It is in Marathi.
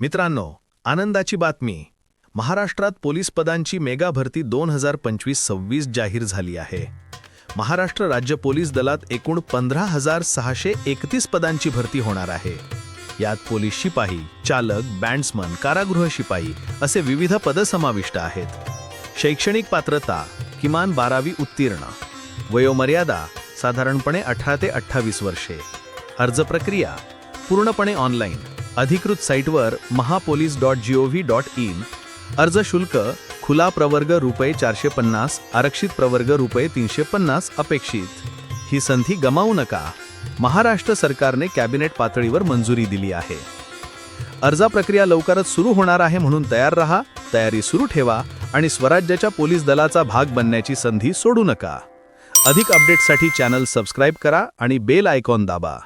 मित्रांनो आनंदाची बातमी. महाराष्ट्रात पोलीस पदांची मेगा भरती दोन हजार पंचवीस सव्वीस जाहीर झाली आहे. महाराष्ट्र राज्य पोलीस दलात एकूण पंधरा हजार सहाशे एकतीस पदांची भरती होणार आहे. यात पोलीस शिपाई चालक बँड्समन कारागृह शिपाई असे विविध पद समाविष्ट आहेत. शैक्षणिक पात्रता किमान बारावी उत्तीर्ण. वयोमर्यादा साधारणपणे अठरा ते अठ्ठावीस वर्षे. अर्ज प्रक्रिया पूर्णपणे ऑनलाईन. अधिकृत साईटवर Mahapolice dot G O V dot in अर्ज शुल्क खुला प्रवर्ग रुपये चारशे पन्नास आरक्षित प्रवर्ग रुपये तीनशे पन्नास अपेक्षित. ही संधी गमावू नका. महाराष्ट्र सरकारने कॅबिनेट पातळीवर मंजुरी दिली आहे. अर्जा प्रक्रिया लवकरच सुरू होणार आहे म्हणून तयार रहा तयारी सुरू ठेवा आणि स्वराज्याच्या पोलीस दलाचा भाग बनण्याची संधी सोडू नका. अधिक अपडेटसाठी चॅनल सबस्क्राईब करा आणि बेल आयकॉन दाबा.